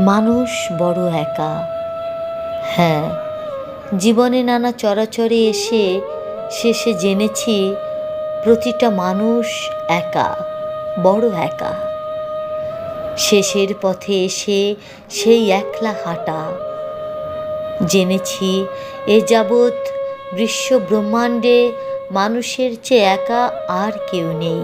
মানুষ বড় একা। হ্যাঁ জীবনে নানা চরাচরে এসে শেষে জেনেছি প্রতিটা মানুষ একা, বড় একা। শেষের পথে এসে সেই একলা হাঁটা। জেনেছি এ যাবৎ বিশ্ব ব্রহ্মাণ্ডে মানুষের চেয়ে একা আর কেউ নেই।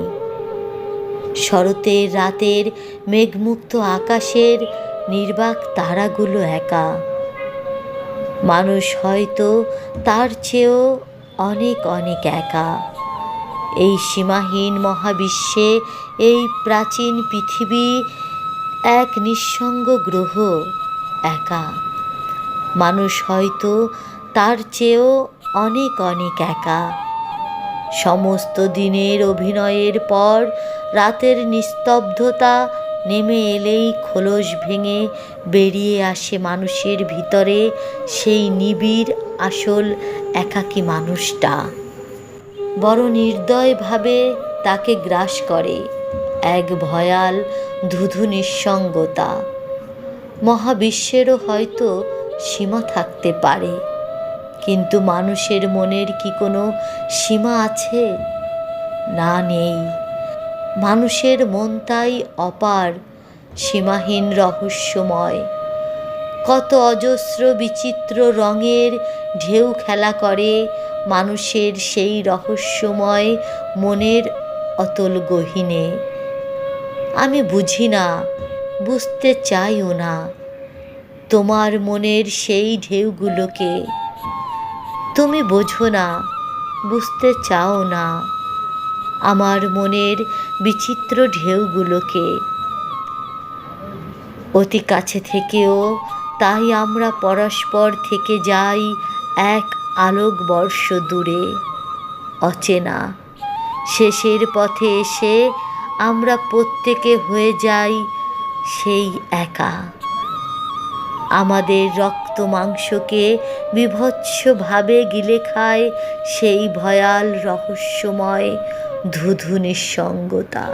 শরতের রাতের মেঘমুক্ত আকাশের নির্বাক তারাগুলো একা। মানুষ হয়তো তার চেয়েও অনেক অনেক একা। এই সীমাহীন মহাবিশ্বে এই প্রাচীন পৃথিবী এক নিঃসঙ্গ গ্রহ একা। মানুষ হয়তো তার চেয়েও অনেক অনেক একা। সমস্ত দিনের অভিনয়ের পর রাতের নিস্তব্ধতা নেমে এলেই খোলস ভেঙে বেরিয়ে আসে মানুষের ভিতরে। সেই নিবিড়, আসল, একাকী মানুষটা। বড় নির্দয়ভাবে তাকে গ্রাস করে। এক ভয়াল, ধুধু নিঃসঙ্গতা। মহাবিশ্বেরও হয়তো সীমা থাকতে পারে। কিন্তু মানুষের মনের কি কোনো সীমা আছে? না নেই। মানুষের মন তাই অপার, সীমাহীন রহস্যময়। কত অজস্র বিচিত্র রঙের ঢেউ খেলা করে মানুষের সেই রহস্যময় মনের অতল গহীনে। আমি বুঝি না, বুঝতে চাইও না, তোমার মনের সেই ঢেউগুলোকে। তুমি বোঝো না, বুঝতে চাও না। আমার মনের বিচিত্র ঢেউগুলোকে। অতি কাছে থেকেও তাই আমরা পরস্পর থেকে যাই এক আলোক বর্ষ দূরে। অচেনা, শেষের পথে এসে আমরা প্রত্যেকে হয়ে যাই সেই একা। আমাদের রক্ত মাংসকে বিভৎসভাবে গিলে খায় সেই ভয়াল রহস্যময় ধুধু নিঃসঙ্গতা।